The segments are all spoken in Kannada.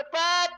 dekat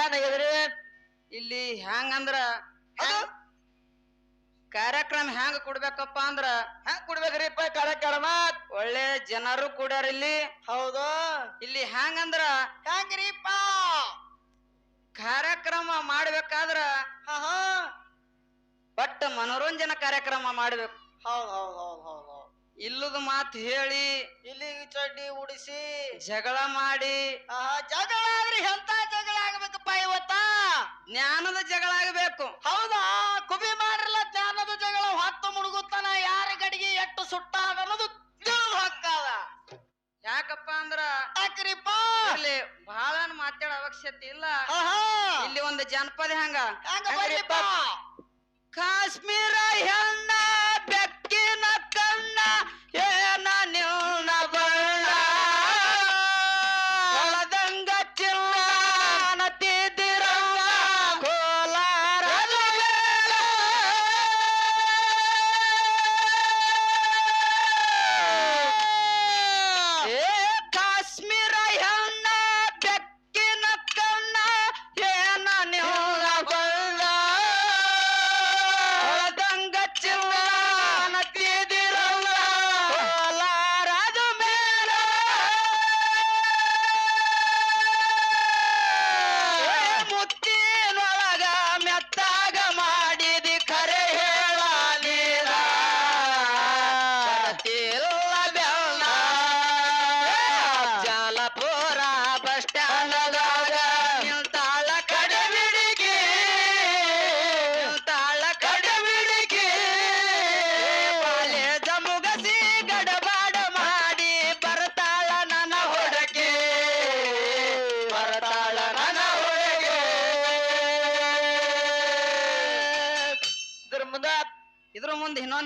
ಏನಾಗಿದ್ರಿ ಇಲ್ಲಿ ಹೆಂಗಂದ್ರ ಅಂದ್ರ? ಕಾರ್ಯಕ್ರಮ ಹ್ಯಾಂಗ ಕೊಡ್ಬೇಕಪ್ಪ ಅಂದ್ರ? ಹೆಂಗ್ ಕುಡ್ಬೇಕ್ರಿಪ್ಪ ಕಾರ್ಯಕ್ರಮ? ಒಳ್ಳೆ ಜನರು ಕೂಡ್ಯಾರ ಇಲ್ಲಿ. ಹೌದು. ಇಲ್ಲಿ ಹೆಂಗಂದ್ರ ಹೆಂಗ್ರಿಪ್ಪ ಕಾರ್ಯಕ್ರಮ ಮಾಡ್ಬೇಕಾದ್ರ? ಬಟ್ ಮನೋರಂಜನಾ ಕಾರ್ಯಕ್ರಮ ಮಾಡ್ಬೇಕು. ಹೌದ್ ಹೌದ್ ಹೌದ್ ಹೌದ್ ಹೌದ್. ಇಲ್ಲದ ಮಾತು ಹೇಳಿ. ಇಲ್ಲಿ ಚಡ್ಡಿ ಉಡಿಸಿ. ಜಗಳ ಮಾಡಿ. ಜಗಳ ಆದ್ರೆ ಎಂತ ಇವತ್ತ ಜ್ಞಾನದ ಜಗಳ ಆಗಬೇಕು. ಹೌದಾ? ಕುಬಿ ಮಾರಲ್ಲ ಜ್ಞಾನದ ಜಗಳ. ಹೊತ್ತು ಮುಳುಗುತ್ತಾನ ಯಾರ ಗಡಿಗೆ ಎಟ್ಟು ಸುಟ್ಟ ಅನ್ನೋದು ಹಕ್ಕಾದ. ಯಾಕಪ್ಪ ಅಂದ್ರ ಯಾಕ್ರಿಪ್ಪ? ಇಲ್ಲಿ ಬಹಳ ಮಾತಾಡೋ ಅವಶ್ಯಕತೆ ಇಲ್ಲ. ಇಲ್ಲಿ ಒಂದು ಜನಪದ ಹೆಂಗ? ಕಾಶ್ಮೀರ ಹೆಣ್ಣ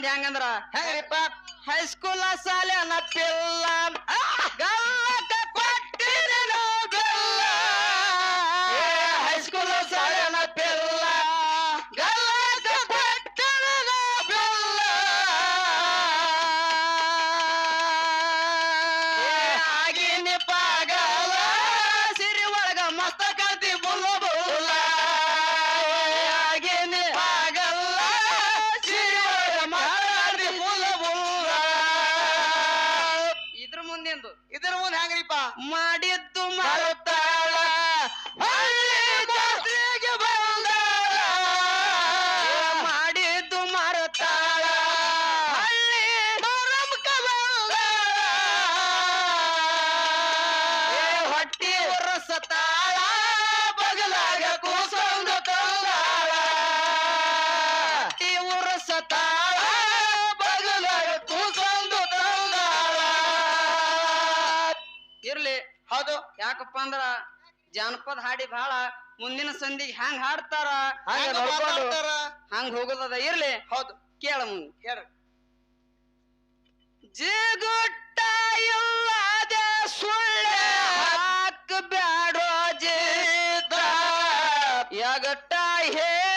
ಇನ್ನೊಂದ್ ಹೆಂಗಂದ್ರ ಹೆಂಗ್ರಿಪ್ಪ ಹೈಸ್ಕೂಲ್ ಶಾಲೆ ಅನ್ನಪಿಲ್ಲ ಯಾಕಪ್ಪ ಅಂದ್ರ ಜಾನಪದ ಹಾಡಿ ಬಹಳ ಮುಂದಿನ ಸಂಧಿಗೆ ಹ್ಯಾಂಗ್ ಹಾಡ್ತಾರ ಹಂಗ ಮಾತಾಡ್ತಾರ? ಹಂಗ ಹೋಗೋದದ ಇರ್ಲಿ. ಹೌದು. ಕೇಳ ಮುಂದೆ. ಹೇಳ್ರಿ ಜಿಗುಟ್ಟ ಇಲ್ಲದ ಸುಳ್ಳೆ ಹಾಕ ಬ್ಯಾಡೋ ಜಿದ ಯಗಟ್ಟ ಹೇಳಿ